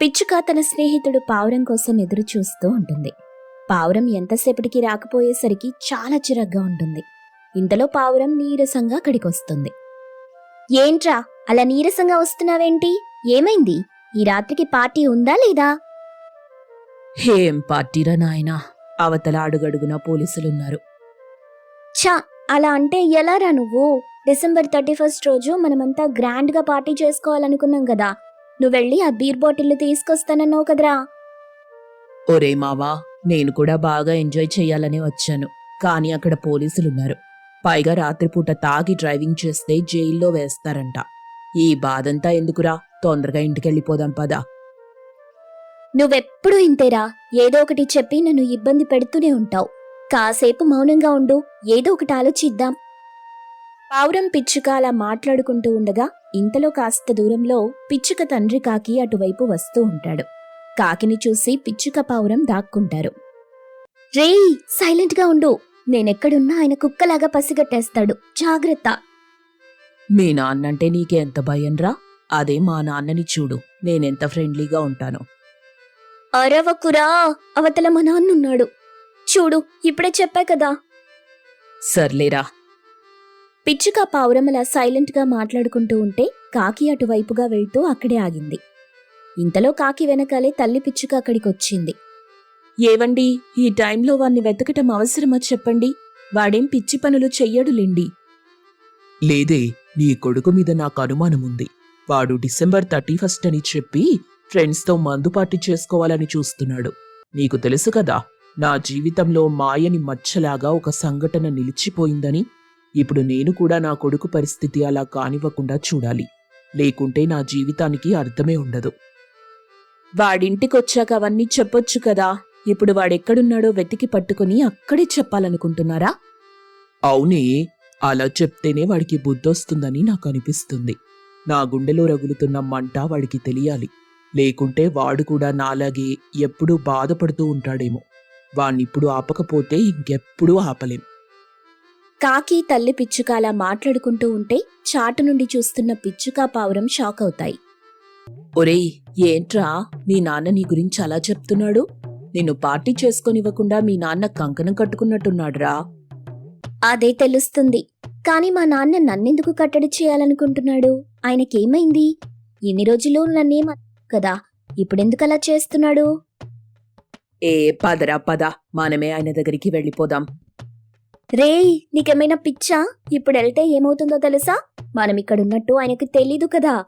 పిచ్చుక తన స్నేహితుడు పావురం కోసం ఎదురు చూస్తూ ఉంటుంది. పావురం ఎంతసేపటికి రాకపోయేసరికి చాలా చిరగ్గా ఉంటుంది. ఇంతలో పావురం నీరసంగా అక్కడికొస్తుంది. ఏంట్రా అలా నీరసంగా వస్తున్నావేంటి? ఏమైంది? ఈ రాత్రికి పార్టీ ఉందా లేదా? హేం పార్టీరా నాయనా? అవతల అడుగడుగున పోలీసులున్నారు. ఛా అలా అంటే ఎలారా నువ్వు? డిసెంబర్ థర్టీ ఫస్ట్ రోజు మనమంతా గ్రాండ్గా పార్టీ చేసుకోవాలనుకున్నాం కదా. నువ్వు వెళ్ళి ఆ బీర్ బాటిల్ తీసుకొస్తానన్నావు కదరా. ఒరే మావా నేను కూడా బాగా ఎంజాయ్ చెయ్యాలని వచ్చాను కానీ అక్కడ పోలీసులున్నారు. పైగా రాత్రిపూట తాగి డ్రైవింగ్ చేస్తే జైల్లో వేస్తారంట. ఈ బాధంతా ఎందుకురా? తొందరగా ఇంటికెళ్ళిపోదాం పదా. నువ్వెప్పుడు ఇంతేరా? ఏదో ఒకటి చెప్పి నన్ను ఇబ్బంది పెడుతూనే ఉంటావు. కాసేపు మౌనంగా ఉండు ఏదో ఒకటి ఆలోచిద్దాం. పావురం పిచ్చుక అలా మాట్లాడుకుంటూ ఉండగా ఇంతలో కాస్త దూరంలో పిచ్చుక తండ్రి కాకి అటువైపు వస్తూ ఉంటాడు. కాకిని చూసి పిచ్చుక పావురం దాక్కుంటారు. రేయ్ సైలెంట్గా ఉండు. నేనెక్కడున్నా ఆయన కుక్కలాగా పసిగట్టేస్తాడు. జాగ్రత్త. మీ నాన్నంటే నీకే ఎంత భయం రా? అదే మా నాన్నని చూడు. నేనెంత ఫ్రెండ్లీగా ఉంటాను. అరవకురా అవతల మా నాన్నున్నాడు. చూడు ఇప్పుడే చెప్పా కదా. సర్లేరా. పిచ్చుక పావురమల సైలెంట్గా మాట్లాడుకుంటూ ఉంటే కాకి అటువైపుగా వెళ్తూ అక్కడే ఆగింది. ఇంతలో కాకి వెనకాలే తల్లి పిచ్చుక అక్కడికొచ్చింది. ఏవండి ఈ టైంలో వాణ్ణి వెతకటం అవసరమా చెప్పండి? వాడేం పిచ్చి పనులు చెయ్యడులేండి లేదే నీ కొడుకు మీద నాకు అనుమానముంది. వాడు డిసెంబర్ థర్టీ ఫస్ట్ అని చెప్పి ఫ్రెండ్స్తో మందుపాటి చేసుకోవాలని చూస్తున్నాడు. నీకు తెలుసు కదా నా జీవితంలో మాయని మచ్చలాగా ఒక సంఘటన నిలిచిపోయిందని ఇప్పుడు నేను కూడా నా కొడుకు పరిస్థితి అలా కానివ్వకుండా చూడాలి. లేకుంటే నా జీవితానికి అర్థమే ఉండదు. వాడింటికొచ్చాక అవన్నీ చెప్పొచ్చు కదా. ఇప్పుడు వాడెక్కడున్నాడో వెతికి పట్టుకుని అక్కడే చెప్పాలనుకుంటున్నారా? అవునే అలా చెప్తేనే వాడికి బుద్ధొస్తుందని నాకు అనిపిస్తుంది నా గుండెలో రగులుతున్న మంట వాడికి తెలియాలి. లేకుంటే వాడు కూడా నాలాగే ఎప్పుడూ బాధపడుతూ ఉంటాడేమో. వాణ్ణిప్పుడు ఆపకపోతే ఇంకెప్పుడూ ఆపలేం. కాకి తల్లి పిచ్చుక అలా మాట్లాడుకుంటూ ఉంటే చాటు నుండి చూస్తున్న పిచ్చుక పావురం షాక్ అవుతాయి ఒరేయ్ ఏంట్రా? మీ నాన్న నీ గురించి అలా చెప్తున్నాడు? నిన్ను పార్టీ చేసుకొనివ్వకుండా మీ నాన్న కంకణం కట్టుకున్నట్టున్నాడురా. అదే తెలుస్తుంది. కానీ మా నాన్న నన్నెందుకు కట్టడి చేయాలనుకుంటున్నాడు? ఆయనకేమైంది? ఇన్ని రోజులు నన్నేం అన- కదా ఇప్పుడెందుకు అలా చేస్తున్నాడు? ఏ పదరా పద. మనమే ఆయన దగ్గరికి వెళ్ళిపోదాం. రేయ్ నీకేమైనా పిచ్చా? ఇప్పుడు వెళ్తే ఏమవుతుందో తెలుసా? మనం ఇక్కడున్నట్టు ఆయనకు తెలీదు కదా.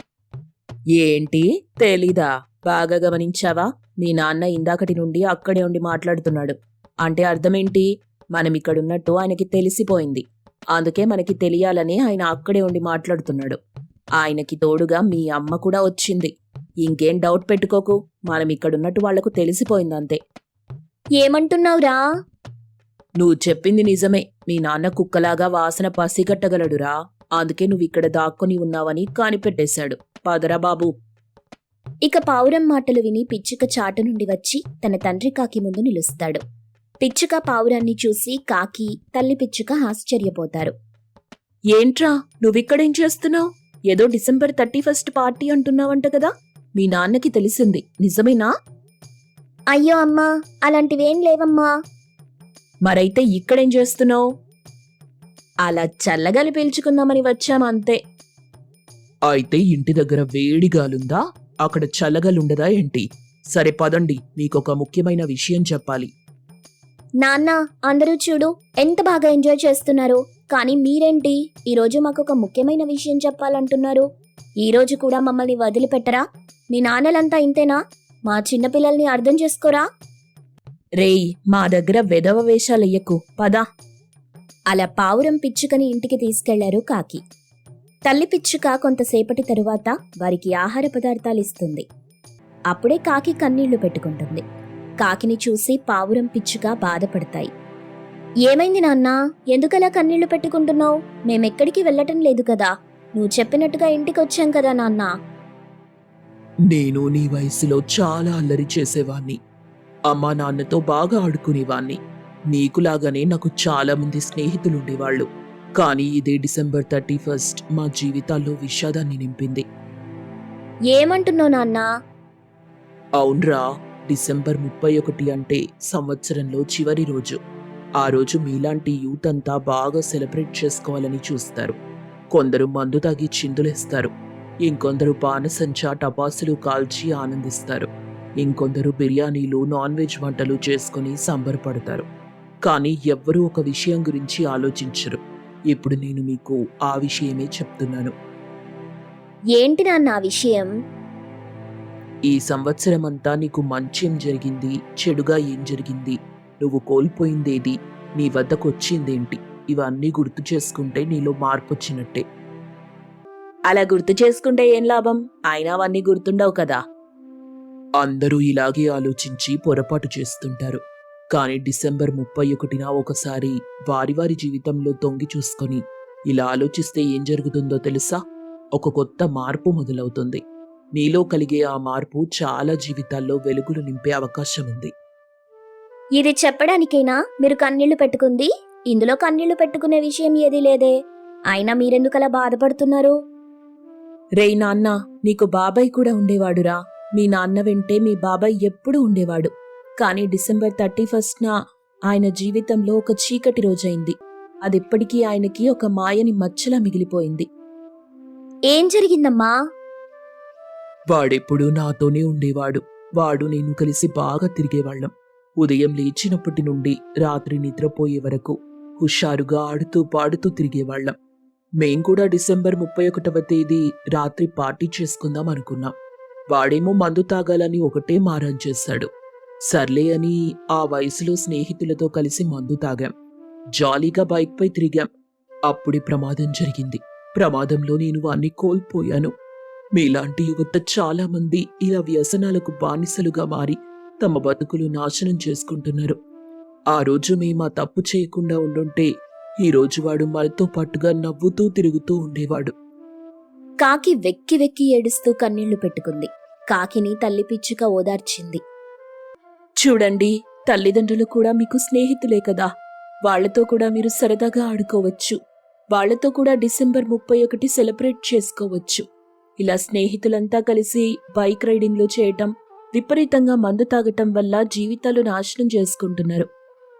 ఏంటి? తెలీదా? బాగా గమనించావా? మీ నాన్న ఇందాకటి నుండి అక్కడే ఉండి మాట్లాడుతున్నాడు. అంటే అర్థమేంటి? మనం ఇక్కడున్నట్టు ఆయనకి తెలిసిపోయింది. అందుకే మనకి తెలియాలని ఆయన అక్కడే ఉండి మాట్లాడుతున్నాడు. ఆయనకి తోడుగా మీ అమ్మ కూడా వచ్చింది. ఇంకేం డౌట్ పెట్టుకోకు. మనం ఇక్కడున్నట్టు వాళ్ళకు తెలిసిపోయింది అంతే ఏమంటున్నావురా? నువ్వు చెప్పింది నిజమే. మీ నాన్న కుక్కలాగా వాసన పసిగట్టగలడురా. అందుకే నువ్వు ఇక్కడ దాక్కుని ఉన్నావని కానిపెట్టేశాడు. పదరా బాబు. ఇక పావురం మాటలు విని పిచ్చుక చాటు నుండి వచ్చి తన తండ్రి కాకి ముందు నిలుస్తాడు. పిచ్చుక పావురాన్ని చూసి కాకి తల్లి పిచ్చుక ఆశ్చర్యపోతారు. ఏంట్రా? నువ్విక్కడేం చేస్తున్నావు? ఏదో డిసెంబర్ థర్టీ ఫస్ట్ పార్టీ అంటున్నావంట కదా? మీ నాన్నకి తెలిసింది. నిజమేనా? అయ్యో అమ్మా అలాంటివేం లేవమ్మా. మరైతే ఇక్కడేం చేస్తున్నావు? అలా చల్లగాలి పీల్చుకుందామని వచ్చాం అంతే. అయితే ఇంటి దగ్గర వేడిగాలుందా అక్కడ చల్లగలుండదా ఏంటి? సరే పదండి మీకొక ముఖ్యమైన విషయం చెప్పాలి. నాన్న అందరూ చూడు ఎంత బాగా ఎంజాయ్ చేస్తున్నారు. కానీ మీరేంటి? ఈరోజు మాకు ఒక ముఖ్యమైన విషయం చెప్పాలంటున్నారు. ఈ రోజు కూడా మమ్మల్ని వదిలిపెట్టరా? మీ నాన్నలంతా ఇంతేనా? మా చిన్నపిల్లల్ని అర్థం చేసుకోరా? రేయ్ మా దగ్గర వెధవ వేషాలెయ్యకు పదా. అలా పావురం పిచ్చుకని ఇంటికి తీసుకెళ్ళారు కాకి. తల్లి పిచ్చుక కొంతసేపటి తరువాత వారికి ఆహార పదార్థాలు ఇస్తుంది అప్పుడే కాకి కన్నీళ్ళు పెట్టుకుంటుంది. కాకిని చూసి పావురం పిచ్చుక బాధపడతాయి. ఏమైంది నాన్న? ఎందుకలా కన్నీళ్ళు పెట్టుకుంటున్నావు? మేమెక్కడికి వెళ్ళటం లేదు కదా. నువ్వు చెప్పినట్టుగా ఇంటికి వచ్చాం కదా నాన్న. నేను నీ వయసులో చాలా అల్లరి చేసేవాణ్ణి. అమ్మా నాన్నతో బాగా ఆడుకునేవాణ్ణి. నీకులాగానే నాకు చాలా మంది స్నేహితులుండేవాళ్ళు. కానీ ఇదే డిసెంబర్ థర్టీ ఫస్ట్ మా జీవితాల్లో విషాదాన్ని నింపింది. ఏమంటున్నావు నాన్న? అవునరా డిసెంబర్ ముప్పై ఒకటి అంటే సంవత్సరంలో చివరి రోజు. ఆ రోజు మీలాంటి యూత్ అంతా బాగా సెలబ్రేట్ చేసుకోవాలని చూస్తారు. కొందరు మందు తాగి చిందులేస్తారు. ఇంకొందరు బాణసంచా టపాసులు కాల్చి ఆనందిస్తారు. ఇంకొందరు బిర్యానీలు నాన్ వెజ్ వంటలు చేసుకుని సంబరపడతారు కానీ ఎవ్వరూ ఒక విషయం గురించి ఆలోచించరు. ఇప్పుడు నేను మీకు ఆ విషయమే చెప్తున్నాను. ఏంటి నాన్న ఆ విషయం? ఈ సంవత్సరం అంతా నీకు మంచేం జరిగింది చెడుగా ఏం జరిగింది? నువ్వు కోల్పోయిందేది? నీ వద్దకు వచ్చిందేంటి ఇవన్నీ గుర్తు చేసుకుంటే నీలో మార్పు వచ్చినట్టే అలా గుర్తు చేసుకుంటే ఏం లాభం? అయినా అవన్నీ గుర్తుండవు కదా. అందరూ ఇలాగే ఆలోచించి పొరపాటు చేస్తుంటారు. కానీ డిసెంబర్ ముప్పై ఒకటిన ఒకసారి వారి వారి జీవితంలో తొంగి చూసుకొని ఇలా ఆలోచిస్తే ఏం జరుగుతుందో తెలుసా? ఒక కొత్త మార్పు మొదలవుతుంది. నీలో కలిగే ఆ మార్పు చాలా జీవితాల్లో వెలుగులు నింపే అవకాశం ఉంది. ఇది చెప్పడానికైనా? మీరు కన్నీళ్ళు పెట్టుకుంది? ఇందులో కన్నీళ్ళు పెట్టుకునే విషయం ఏదీ లేదే. అయినా మీరెందుకలా బాధపడుతున్నారు? రేయ్ నాన్న నీకు బాబాయ్ కూడా ఉండేవాడురా. మీ నాన్న వెంటే మీ బాబాయ్ ఎప్పుడూ ఉండేవాడు. కానీ డిసెంబర్ థర్టీ ఫస్ట్న ఆయన జీవితంలో ఒక చీకటి రోజైంది అదెప్పటికీ ఆయనకి ఒక మాయని మచ్చలా మిగిలిపోయింది. ఏం జరిగిందమ్మా? వాడెప్పుడూ నాతోనే ఉండేవాడు. వాడు నేను కలిసి బాగా తిరిగేవాళ్ళం. ఉదయం లేచినప్పటి నుండి రాత్రి నిద్రపోయే వరకు హుషారుగా ఆడుతూ పాడుతూ తిరిగేవాళ్ళం. మేం కూడా డిసెంబర్ ముప్పై ఒకటవ తేదీ రాత్రి పార్టీ చేసుకుందాం అనుకున్నాం. వాడేమో మందు తాగాలని ఒకటే మారం చేశాడు. సర్లే అని ఆ వయసులో స్నేహితులతో కలిసి మందు తాగాం. జాలీగా బైక్పై తిరిగాం. అప్పుడే ప్రమాదం జరిగింది. ప్రమాదంలో నేను వాణ్ణి కోల్పోయాను. మీలాంటి యువత చాలామంది ఇలా వ్యసనాలకు బానిసలుగా మారి తమ బతుకులు నాశనం చేసుకుంటున్నారు. ఆ రోజు మేము ఆ తప్పు చేయకుండా ఉండుంటే ఈరోజు వాడు మనతో పాటుగా నవ్వుతూ తిరుగుతూ ఉండేవాడు. కాకి వెక్కి వెక్కి ఏడుస్తూ కన్నీళ్ళు పెట్టుకుంది. కాకిని తల్లి పిచ్చుక ఓదార్చింది. చూడండి తల్లిదండ్రులు కూడా మీకు స్నేహితులే కదా. వాళ్ళతో కూడా మీరు సరదాగా ఆడుకోవచ్చు. వాళ్ళతో కూడా డిసెంబర్ ముప్పై ఒకటి సెలబ్రేట్ చేసుకోవచ్చు. ఇలా స్నేహితులంతా కలిసి బైక్ రైడింగ్లు చేయటం విపరీతంగా మందు తాగటం వల్ల జీవితాలు నాశనం చేసుకుంటున్నారు.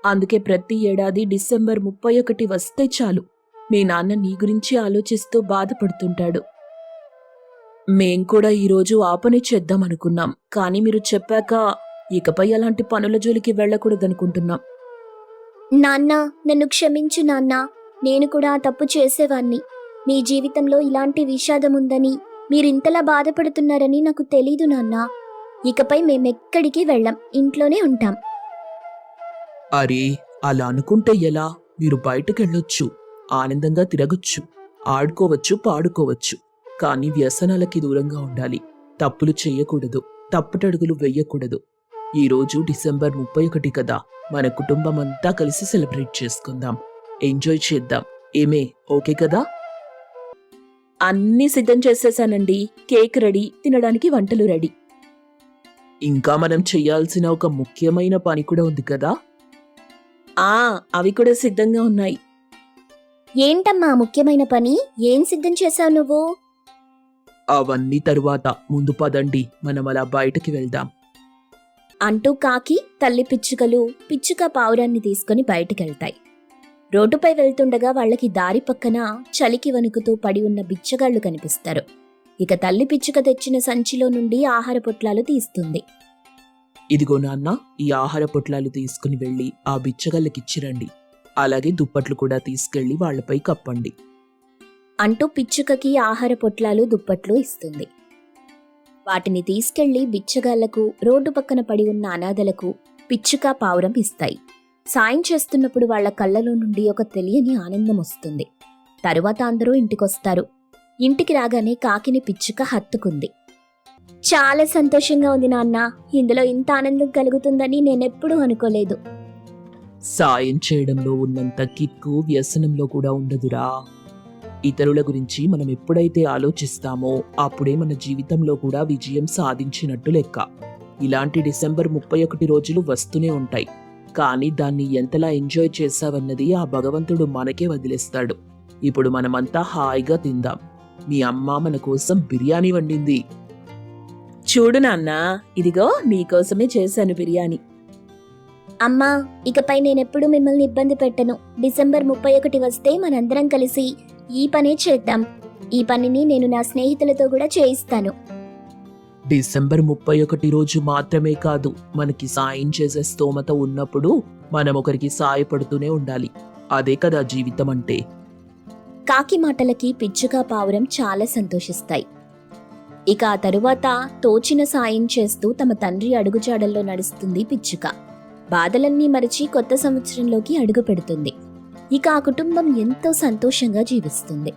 అందుకే ప్రతి ఏడాది డిసెంబర్ ముప్పై ఒకటి వస్తే చాలు. మీ నాన్న నీ గురించి ఆలోచిస్తూ బాధపడుతుంటాడు. మేం కూడా ఈరోజు ఆపని చేద్దాం అనుకున్నాం. కానీ మీరు చెప్పాక ఇకపై అలాంటి పనుల జోలికి వెళ్ళకూడదనుకుంటున్నాం. నాన్న నన్ను క్షమించు నాన్న. నేను కూడా ఆ తప్పు చేసేవాణ్ణి. మీ జీవితంలో ఇలాంటి విషాదం ఉందని మీరింతలా బాధపడుతున్నారని నాకు తెలీదు నాన్న. ఇకపై మేమెక్కడికి వెళ్ళం. ఇంట్లోనే ఉంటాం. అరే అలా అనుకుంటే ఎలా? మీరు బయటకెళ్ళొచ్చు. ఆనందంగా తిరగొచ్చు. ఆడుకోవచ్చు పాడుకోవచ్చు. కానీ వ్యసనాలకి దూరంగా ఉండాలి. తప్పులు చేయకూడదు. తప్పుటడుగులు వెయ్యకూడదు ఈ రోజు డిసెంబర్ ముప్పై ఒకటి కదా. మన కుటుంబం అంతా కలిసి సెలబ్రేట్ చేసుకుందాం. ఎంజాయ్ చేద్దాం. ఏమే ఓకే కదా? అన్నీ సిద్ధం చేసేసానండి. కేక్ రెడీ తినడానికి వంటలు రెడీ. ఇంకా మనం చేయాల్సిన ఒక ముఖ్యమైన పని కూడా ఉంది కదా? ఆ అవి కూడా సిద్ధంగా ఉన్నాయి. ఏంటమ్మా ముఖ్యమైన పని? ఏం సిద్ధం చేశావు నువ్వు? అవన్నీ తరువాత ముందు పదండి మనం అలా బయటకి వెళ్దాం. అంటూ కాకి తల్లి పిచ్చుకలు పిచ్చుక పావురాన్ని తీసుకుని బయటకెళ్తాయి. రోడ్డుపై వెళ్తుండగా వాళ్ళకి దారి పక్కన చలికి వణుకుతూ పడి ఉన్న బిచ్చగాళ్ళు కనిపిస్తారు. ఇక తల్లి పిచ్చుక తెచ్చిన సంచిలో నుండి ఆహార పొట్లాలు తీస్తుంది. ఇదిగో నాన్న ఈ ఆహార పొట్లాలు తీసుకుని వెళ్ళి ఆ బిచ్చగళ్ళకిచ్చిరండి. అలాగే దుప్పట్లు కూడా తీసుకెళ్ళి వాళ్ళపై కప్పండి. అంటూ పిచ్చుకకి ఆహార పొట్లాలు దుప్పట్లు ఇస్తుంది. వాటిని తీసుకెళ్ళి బిచ్చగాళ్ళకు రోడ్డు పక్కన పడి ఉన్న అనాథలకు పిచ్చుక పావురం ఇస్తాయి. సాయం చేస్తున్నప్పుడు వాళ్ళ కళ్ళలో నుండి ఒక తెలియని ఆనందం వస్తుంది. తరువాత అందరూ ఇంటికొస్తారు. ఇంటికి రాగానే కాకిని పిచ్చుక హత్తుకుంది. చాలా సంతోషంగా ఉంది నాన్న. ఇందులో ఇంత ఆనందం కలుగుతుందని నేనెప్పుడూ అనుకోలేదు. సాయం చేయడంలో ఉన్నంత కిక్కు వ్యసనంలో కూడా ఉండదురా. ఇతరుల గురించి మనం ఎప్పుడైతే ఆలోచిస్తామో అప్పుడే మన జీవితంలో కూడా విజయం సాధించినట్టు లెక్క. ఇలాంటి డిసెంబర్ ముప్పై ఒకటి రోజులు వస్తూనే ఉంటాయి. కానీ దాన్ని ఎంతలా ఎంజాయ్ చేశావన్నది ఆ భగవంతుడు మనకే వదిలేస్తాడు. ఇప్పుడు మనమంతా హాయిగా తిందాం. మీ అమ్మ మన కోసం బిర్యానీ వండింది. చూడు నాన్న ఇదిగో నీకోసమే చేశాను బిర్యానీ. అమ్మా ఇకపై నేనెప్పుడు మిమ్మల్ని ఇబ్బంది పెట్టను. డిసెంబర్ ముప్పై ఒకటి వస్తే మనందరం కలిసి ఈ పనే చేద్దాం. ఈ పనిని నేను నా స్నేహితులతో కూడా చేయిస్తాను. డిసెంబర్ ముప్పై ఒకటి రోజు మాత్రమే కాదు మనకి సాయం చేసే స్తోమత ఉన్నప్పుడు మనం ఒకరికి సాయపడుతూనే ఉండాలి. అదే కదా జీవితం అంటే. కాకి మాటలకి పిచ్చుక పావురం చాలా సంతోషిస్తాయి. ఇక ఆ తరువాత తోచిన సాయం చేస్తూ తమ తండ్రి అడుగుజాడల్లో నడుస్తుంది పిచ్చుక. బాధలన్నీ మరిచి కొత్త సంవత్సరంలోకి అడుగు పెడుతుంది ఇక ఆ కుటుంబం ఎంతో సంతోషంగా జీవిస్తుంది.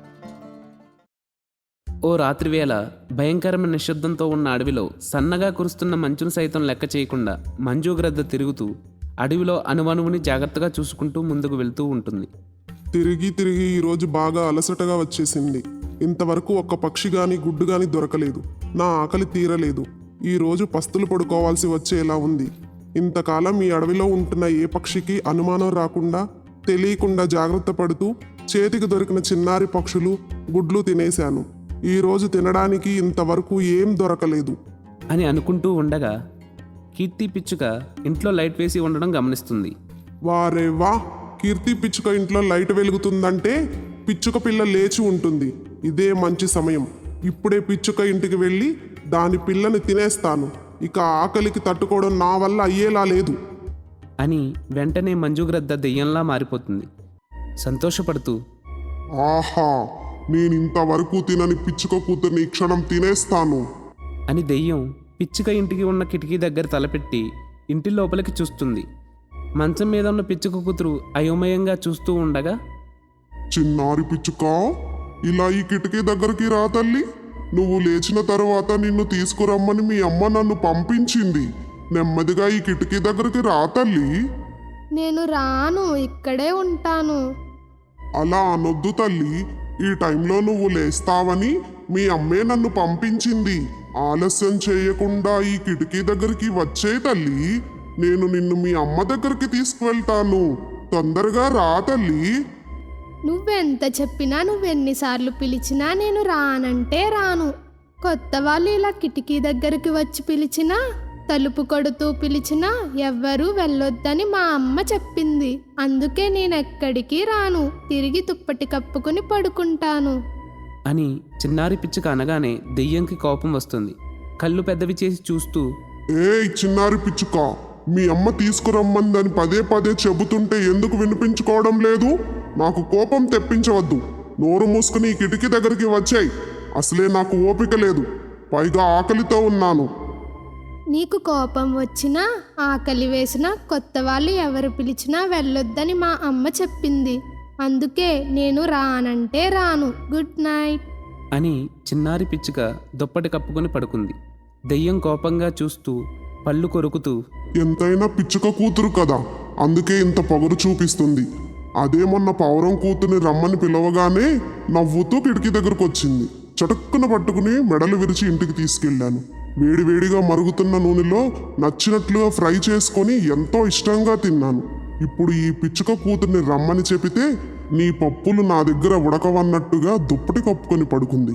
ఓ రాత్రివేళ భయంకరమైన నిశ్శబ్దంతో ఉన్న అడవిలో సన్నగా కురుస్తున్న మంచును సైతం లెక్క చేయకుండా మంజుగ్రద్ద తిరుగుతూ అడవిలో అణువణువుని జాగ్రత్తగా చూసుకుంటూ ముందుకు వెళ్తూ ఉంటుంది. తిరిగి తిరిగి ఈరోజు బాగా అలసటగా వచ్చేసింది. ఇంతవరకు ఒక్క పక్షి గాని గుడ్డు గాని దొరకలేదు. నా ఆకలి తీరలేదు. ఈ రోజు పస్తులు పడుకోవాల్సి వచ్చేలా ఉంది. ఇంతకాలం ఈ అడవిలో ఉంటున్న ఏ పక్షికి అనుమానం రాకుండా తెలియకుండా జాగ్రత్త పడుతూ చేతికి దొరికిన చిన్నారి పక్షులు గుడ్లు తినేశాను. ఈ రోజు తినడానికి ఇంతవరకు ఏం దొరకలేదు. అని అనుకుంటూ ఉండగా కీర్తి పిచ్చుక ఇంట్లో లైట్ వేసి ఉండడం గమనిస్తుంది. వారే వా కీర్తి పిచ్చుక ఇంట్లో లైట్ వెలుగుతుందంటే పిచ్చుక పిల్ల లేచి ఉంటుంది. ఇదే మంచి సమయం. ఇప్పుడే పిచ్చుక ఇంటికి వెళ్ళి దాని పిల్లని తినేస్తాను. ఇక ఆకలికి తట్టుకోవడం నా వల్ల అయ్యేలా లేదు. అని వెంటనే మంజుగ్రద్ద దెయ్యంలా మారిపోతుంది. సంతోషపడుతూ ఆహా నేను ఇంతవరకు తినని పిచ్చుక కూతుర్ని ఈ క్షణం తినేస్తాను. అని దెయ్యం పిచ్చుక ఇంటికి ఉన్న కిటికీ దగ్గర తలపెట్టి ఇంటి లోపలికి చూస్తుంది. మంచం మీద ఉన్న పిచ్చుక కూతురు అయోమయంగా చూస్తూ ఉండగా చిన్నారి పిచ్చుక ఇలా ఈ కిటికీ దగ్గరికి రా తల్లి. నువ్వు లేచిన తరువాత నిన్ను తీసుకురమ్మని మీ అమ్మ నన్ను పంపించింది. నెమ్మదిగా ఈ కిటికీ దగ్గరికి రా తల్లి. నేను రాను ఇక్కడే ఉంటాను. అలా అనొద్దు తల్లి. ఈ టైంలో నువ్వు లేస్తావని మీ అమ్మే నన్ను పంపించింది. ఆలస్యం చేయకుండా ఈ కిటికీ దగ్గరికి వచ్చే తల్లి. నేను నిన్ను మీ అమ్మ దగ్గరికి తీసుకువెళ్తాను. తొందరగా రా తల్లి. నువ్వెంత చెప్పినా నువ్వెన్నిసార్లు పిలిచినా నేను రానంటే రాను. కొత్త వాళ్ళు ఇలా కిటికీ దగ్గరికి వచ్చి పిలిచినా తలుపు కొడుతూ పిలిచినా ఎవ్వరూ వెళ్ళొద్దని మా అమ్మ చెప్పింది. అందుకే నేను ఎక్కడికి రాను. తిరిగి దుప్పటి కప్పుకుని పడుకుంటాను. అని చిన్నారి పిచ్చుక అనగానే దెయ్యంకి కోపం వస్తుంది. కళ్ళు పెద్దవి చేసి చూస్తూ ఏయ్ చిన్నారి పిచ్చుక మీ అమ్మ తీసుకురమ్మందని పదే పదే చెబుతుంటే ఎందుకు వినిపించుకోవడం లేదు? నాకు కోపం తెప్పించవద్దు. నోరు మూసుకుని కిటికీ దగ్గరికి వచ్చాయి. అసలే నాకు ఓపిక లేదు. పైగా ఆకలితో ఉన్నాను. నీకు కోపం వచ్చినా ఆకలి వేసినా కొత్త వాళ్ళు ఎవరు పిలిచినా వెళ్ళొద్దని మా అమ్మ చెప్పింది. అందుకే నేను రానంటే రాను. Good night. అని చిన్నారి పిచ్చుక దుప్పటి కప్పుకొని పడుకుంది. దెయ్యం కోపంగా చూస్తూ పళ్ళు కొరుకుతూ ఎంతైనా పిచ్చుక కూతురు కదా అందుకే ఇంత పొగరు చూపిస్తుంది. అదే మొన్న పౌరం కూతుర్ని రమ్మని పిలవగానే నవ్వుతూ కిటికీ దగ్గరకు వచ్చింది చటుక్కున పట్టుకుని మెడలు విరిచి ఇంటికి తీసుకెళ్ళాను. వేడివేడిగా మరుగుతున్న నూనెలో నచ్చినట్లుగా ఫ్రై చేసుకొని ఎంతో ఇష్టంగా తిన్నాను. ఇప్పుడు ఈ పిచ్చుక కూతుర్ని రమ్మని చెబితే నీ పప్పులు నా దగ్గర ఉడకవన్నట్టుగా దుప్పటి కప్పుకొని పడుకుంది.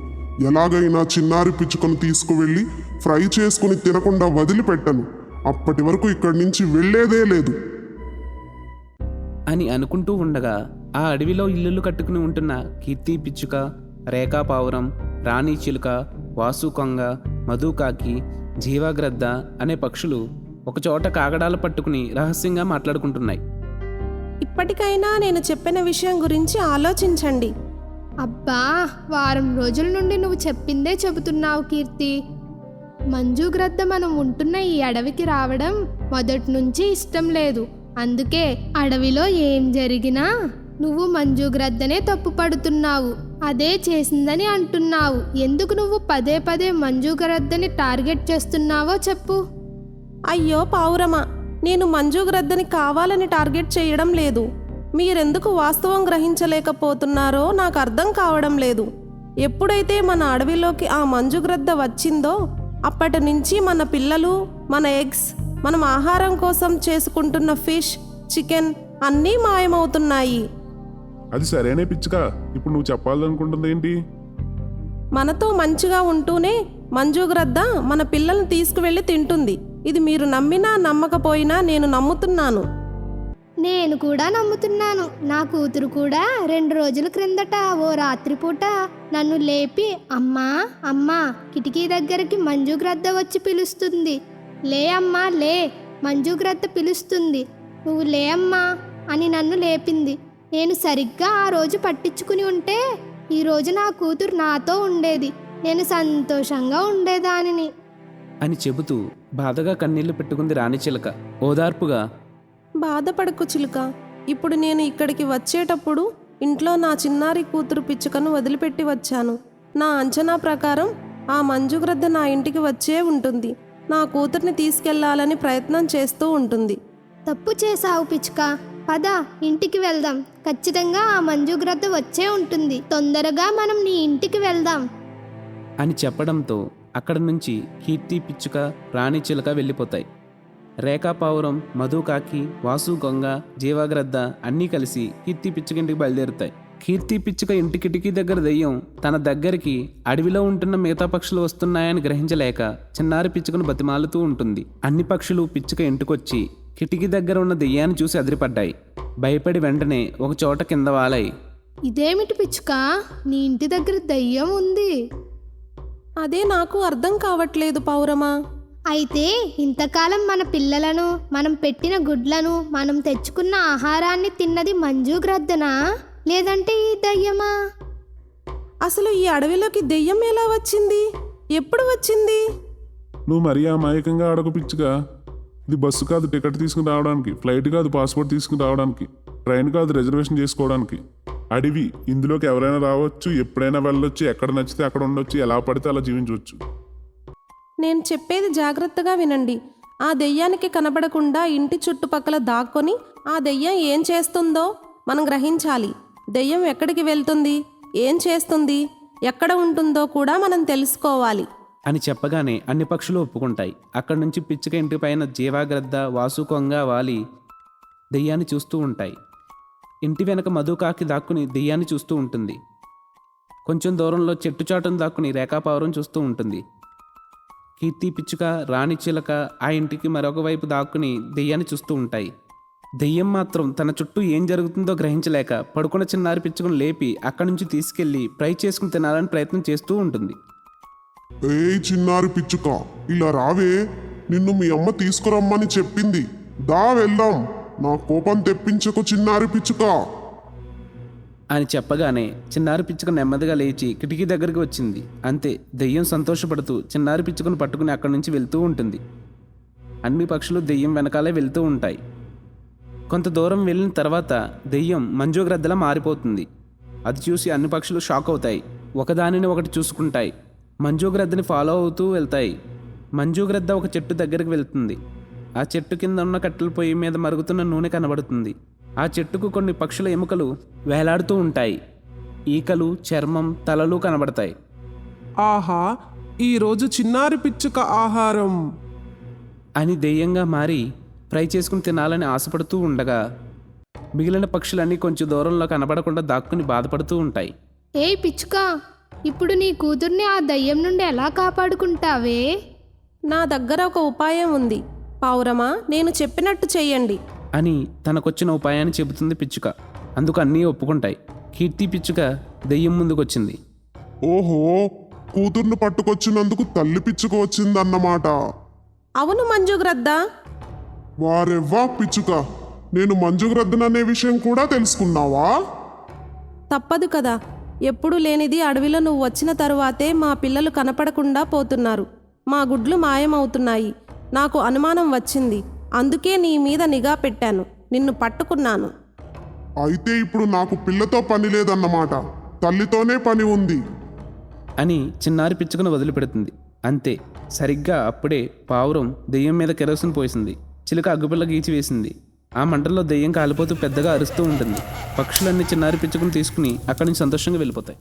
ఎలాగైనా చిన్నారి పిచ్చుకను తీసుకువెళ్ళి ఫ్రై చేసుకుని తినకుండా వదిలిపెట్టను. అప్పటి వరకు ఇక్కడి నుంచి వెళ్ళేదే లేదు. అని అనుకుంటూ ఉండగా ఆ అడవిలో ఇల్లులు కట్టుకుని ఉంటున్న కీర్తి పిచ్చుక రేఖా పావురం రాణి చిలుక వాసు కొంగ మధుకాకి జీవగ్రద్ద అనే పక్షులు ఒకచోట కాగడాలు పట్టుకుని రహస్యంగా మాట్లాడుకుంటున్నాయి. ఇప్పటికైనా నేను చెప్పిన విషయం గురించి ఆలోచించండి. అబ్బా వారం రోజుల నుండి నువ్వు చెప్పిందే చెబుతున్నావు కీర్తి. మంజుగ్రద్ద మనం ఉంటున్న ఈ అడవికి రావడం మొదటి నుంచి ఇష్టం లేదు. అందుకే అడవిలో ఏం జరిగినా నువ్వు మంజుగ్రద్దనే తప్పు పడుతున్నావు అదే చేసిందని అంటున్నావు. ఎందుకు నువ్వు పదే పదే మంజుగ్రద్దని టార్గెట్ చేస్తున్నావో చెప్పు. అయ్యో పావురమా నేను మంజుగ్రద్దని కావాలని టార్గెట్ చేయడం లేదు. మీరెందుకు వాస్తవం గ్రహించలేకపోతున్నారో నాకు అర్థం కావడం లేదు. ఎప్పుడైతే మన అడవిలోకి ఆ మంజుగ్రద్ద వచ్చిందో అప్పటి నుంచి మన పిల్లలు మన ఎగ్స్ మనం ఆహారం కోసం చేసుకుంటున్న ఫిష్ చికెన్ అన్నీ మాయమవుతున్నాయి. అది సరేనే పిచ్చుక. ఇప్పుడు నువ్వు చెప్పాలనుకుంటుంది ఏంటి? మనతో మంచిగా ఉంటూనే మంజుగ్రద్ద మన పిల్లల్ని తీసుకువెళ్ళి తింటుంది. ఇది మీరు నమ్మినా నమ్మకపోయినా నేను నమ్ముతున్నాను. నేను కూడా నమ్ముతున్నాను. నా కూతురు కూడా రెండు రోజుల క్రిందట ఓ రాత్రిపూట నన్ను లేపి అమ్మా అమ్మా కిటికీ దగ్గరికి మంజుగ్రద్ద వచ్చి పిలుస్తుంది. లే అమ్మా లే మంజుగ్రద్ద పిలుస్తుంది. నువ్వు లే అమ్మా అని నన్ను లేపింది. నేను సరిగ్గా ఆ రోజు పట్టించుకుని ఉంటే ఈ రోజు నా కూతురు నాతో ఉండేది. నేను సంతోషంగా ఉండేదానిని. అని చెబుతూ బాధగా కన్నీళ్ళు పెట్టుకుంది రాణిచిలక ఓదార్పుగా బాధపడకు చిలుక. ఇప్పుడు నేను ఇక్కడికి వచ్చేటప్పుడు ఇంట్లో నా చిన్నారి కూతురు పిచ్చుకను వదిలిపెట్టి వచ్చాను. నా అంచనా ప్రకారం ఆ మంజుగ్రద్ద నా ఇంటికి వచ్చే ఉంటుంది. నా కూతుర్ని తీసుకెళ్ళాలని ప్రయత్నం చేస్తూ ఉంటుంది. తప్పు చేసావు పిచ్చుక. పద ఇంటికి వెళ్దాం. ఖచ్చితంగా ఆ మంజుగ్రద్ద వచ్చే ఉంటుంది. తొందరగా మనం నీ ఇంటికి వెళ్దాం. అని చెప్పడంతో అక్కడి నుంచి కీర్తి పిచ్చుక రాణి చిలక వెళ్ళిపోతాయి. రేఖాపావురం మధుకాకి వాసు గొంగ జీవాగ్రద్ద అన్నీ కలిసి కీర్తి పిచ్చుక ఇంటికి బయలుదేరుతాయి. కీర్తి పిచ్చుక ఇంటి కిటికీ దగ్గర దెయ్యం తన దగ్గరికి అడవిలో ఉంటున్న మిగతా పక్షులు వస్తున్నాయని గ్రహించలేక చిన్నారి పిచ్చుకను బతిమాలుతూ ఉంటుంది. అన్ని పక్షులు పిచ్చుక ఇంటికొచ్చి కిటికీ దగ్గర ఉన్న దెయ్యాన్ని చూసి అదిరిపడ్డాయి. భయపడి వెంటనే ఒక చోట కింద వాలాయి. ఇదేమిటి పిచ్చుక? నీ ఇంటి దగ్గర దయ్యం ఉంది. అదే నాకు అర్థం కావట్లేదు పౌరమా. అయితే ఇంతకాలం మన పిల్లలను మనం పెట్టిన గుడ్లను మనం తెచ్చుకున్న ఆహారాన్ని తిన్నది మంజుగ్రద్దనా లేదంటే ఈ దయ్యమా? అసలు ఈ అడవిలోకి దెయ్యం ఎలా వచ్చింది? ఎప్పుడు వచ్చింది? నువ్వు మరీ అమాయకంగా అడగ పిచ్చుగా ఇది బస్సు కాదు టికెట్ తీసుకుని రావడానికి ఫ్లైట్ కాదు పాస్పోర్ట్ తీసుకుని రావడానికి ట్రైన్ కాదు రిజర్వేషన్ చేసుకోవడానికి. అడవి ఇందులోకి ఎవరైనా రావచ్చు ఎప్పుడైనా వెళ్ళొచ్చు ఎక్కడ నచ్చితే అక్కడ ఉండొచ్చు ఎలా పడితే అలా జీవించవచ్చు. నేను చెప్పేది జాగ్రత్తగా వినండి. ఆ దెయ్యానికి కనబడకుండా ఇంటి చుట్టుపక్కల దాక్కొని ఆ దెయ్యం ఏం చేస్తుందో మనం గ్రహించాలి. దెయ్యం ఎక్కడికి వెళ్తుంది? ఏం చేస్తుంది? ఎక్కడ ఉంటుందో కూడా మనం తెలుసుకోవాలి. అని చెప్పగానే అన్ని పక్షులు ఒప్పుకుంటాయి. అక్కడి నుంచి పిచ్చుక ఇంటి పైన జీవాగ్రద్ద వాసుకొంగ వాలి దెయ్యాన్ని చూస్తూ ఉంటాయి. ఇంటి వెనక మధుకాకి దాక్కుని దెయ్యాన్ని చూస్తూ ఉంటుంది. కొంచెం దూరంలో చెట్టు చాటును దాక్కుని రేఖాపావురం చూస్తూ ఉంటుంది. కీర్తి పిచ్చుక రాణి చిలక ఆ ఇంటికి మరొక వైపు దాక్కుని దెయ్యాన్ని చూస్తూ ఉంటాయి. దెయ్యం మాత్రం తన చుట్టూ ఏం జరుగుతుందో గ్రహించలేక పడుకున్న చిన్నారి పిచ్చుకను లేపి అక్కడి నుంచి తీసుకెళ్ళి ఫ్రై చేసుకుని తినాలని ప్రయత్నం చేస్తూ ఉంటుంది. ఏ చిన్నారి పిచ్చుక ఇలా రావే. నిన్ను మీ అమ్మ తీసుకురమ్మని చెప్పింది. దా వెళ్దాం. నా కోపం తెప్పించకు చిన్నారి పిచ్చుక. అని చెప్పగానే చిన్నారి పిచ్చుక నెమ్మదిగా లేచి కిటికీ దగ్గరికి వచ్చింది. అంతే దెయ్యం సంతోషపడుతూ చిన్నారి పిచ్చుకను పట్టుకుని అక్కడి నుంచి వెళ్తూ ఉంటుంది. అన్ని పక్షులు దెయ్యం వెనకాలే వెళ్తూ ఉంటాయి. కొంత దూరం వెళ్ళిన తర్వాత దెయ్యం మంజోగ్రద్దలా మారిపోతుంది. అది చూసి అన్ని పక్షులు షాక్ అవుతాయి. ఒకదానిని ఒకటి చూసుకుంటాయి. మంజుగ్రద్దని ఫాలో అవుతూ వెళ్తాయి. మంజుగ్రద్ద ఒక చెట్టు దగ్గరికి వెళ్తుంది. ఆ చెట్టు కింద ఉన్న కట్టెల పొయ్యి మీద మరుగుతున్న నూనె కనబడుతుంది. ఆ చెట్టుకు కొన్ని పక్షుల ఎముకలు వేలాడుతూ ఉంటాయి. ఈకలు చర్మం తలలు కనబడతాయి. ఆహా ఈరోజు చిన్నారి పిచ్చుక ఆహారం. అని దెయ్యంగా మారి ఫ్రై చేసుకుని తినాలని ఆశపడుతూ ఉండగా మిగిలిన పక్షులన్నీ కొంచెం దూరంలో కనబడకుండా దాక్కుని బాధపడుతూ ఉంటాయి. ఏయ్ పిచ్చుక! ఇప్పుడు నీ కూతుర్ని ఆ దయ్యం నుండి ఎలా కాపాడుకుంటావే? నా దగ్గర ఒక ఉపాయం ఉంది. పావురమా నేను చెప్పినట్టు చెయ్యండి. అని తనకొచ్చిన ఉపాయాన్ని చెబుతుంది పిచ్చుక. అందుకు అన్నీ ఒప్పుకుంటాయి. కీర్తి పిచ్చుక దెయ్యం ముందుకొచ్చింది. ఓహో కూతుర్ని పట్టుకొచ్చినందుకు తల్లి పిచ్చుక వచ్చిందన్నమాట. అవును మంజుగ్రద్ద. వారెవ్వా పిచ్చుక నేను మంజుగ్రద్దననే విషయం కూడా తెలుసుకున్నావా? తప్పదు కదా. ఎప్పుడు లేనిది అడవిలో నువ్వు వచ్చిన తరువాతే మా పిల్లలు కనపడకుండా పోతున్నారు. మా గుడ్లు మాయమవుతున్నాయి. నాకు అనుమానం వచ్చింది. అందుకే నీ మీద నిఘా పెట్టాను. నిన్ను పట్టుకున్నాను. అయితే ఇప్పుడు నాకు పిల్లతో పని లేదన్నమాట. తల్లితోనే పని ఉంది. అని చిన్నారి పిచ్చుకను వదిలిపెడుతుంది. అంతే. సరిగ్గా అప్పుడే పావురం దెయ్యం మీద కెరోసిన్ పోసింది. చిలుక అగ్గుపిల్ల గీచి వేసింది ఆ మంటల్లో దెయ్యం కాలిపోతూ పెద్దగా అరుస్తూ ఉంటుంది. పక్షులన్నీ చిన్నారి పిచ్చుకుని తీసుకుని అక్కడి నుంచి సంతోషంగా వెళ్ళిపోతాయి.